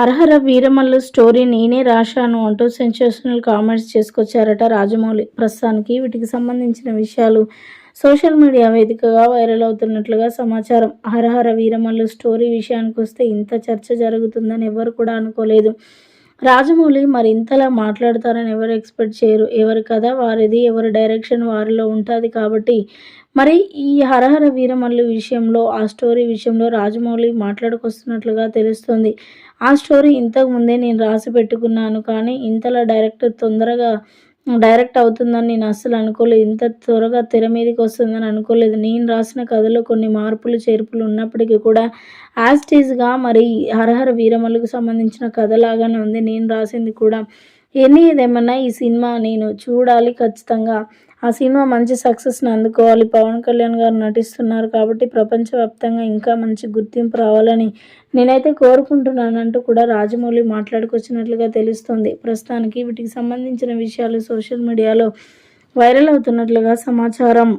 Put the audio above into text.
అర్హర Veeramallu story నేనే రాశాను అంటూ సెన్సేషనల్ కామెంట్స్ చేసుకొచ్చారట రాజమౌళి. ప్రస్తుతానికి వీటికి సంబంధించిన విషయాలు సోషల్ మీడియా వేదికగా వైరల్ అవుతున్నట్లుగా సమాచారం. హరహర వీరమల్లు స్టోరీ విషయానికి వస్తే ఇంత చర్చ జరుగుతుందని ఎవరు కూడా అనుకోలేదు. రాజమౌళి మరి ఇంతలా మాట్లాడతారని ఎవరు ఎక్స్పెక్ట్ చేయరు. ఎవరి కథ వారిది ఎవరి డైరెక్షన్ వారిలో ఉంటుంది కాబట్టి. మరి ఈ హరహర వీరమల్లు విషయంలో ఆ స్టోరీ విషయంలో రాజమౌళి మాట్లాడుకొస్తున్నట్లుగా తెలుస్తుంది. ఆ స్టోరీ ఇంతకు ముందే నేను రాసి పెట్టుకున్నాను కానీ ఇంతలా డైరెక్టర్ తొందరగా డైరెక్ట్ అవుతుందని నేను అస్సలు అనుకోలేదు. ఇంత త్వరగా తెర మీదకి వస్తుందని అనుకోలేదు. నేను రాసిన కథలో కొన్ని మార్పులు చేర్పులు ఉన్నప్పటికీ కూడా యాజ్టీజ్గా మరి హరహర వీరమలకు సంబంధించిన కథలాగానే ఉంది. నేను రాసింది కూడా ఎన్ని ఏదేమన్నా ఈ సినిమా నేను చూడాలి ఖచ్చితంగా. ఆ సినిమా మంచి సక్సెస్ని అందుకోవాలి. పవన్ కళ్యాణ్ గారు నటిస్తున్నారు కాబట్టి ప్రపంచవ్యాప్తంగా ఇంకా మంచి గుర్తింపు రావాలని నేనైతే కోరుకుంటున్నానంటూ కూడా రాజమౌళి మాట్లాడుకొచ్చినట్లుగా తెలుస్తుంది. ప్రస్తుతానికి వీటికి సంబంధించిన విషయాలు సోషల్ మీడియాలో వైరల్ అవుతున్నట్లుగా సమాచారం.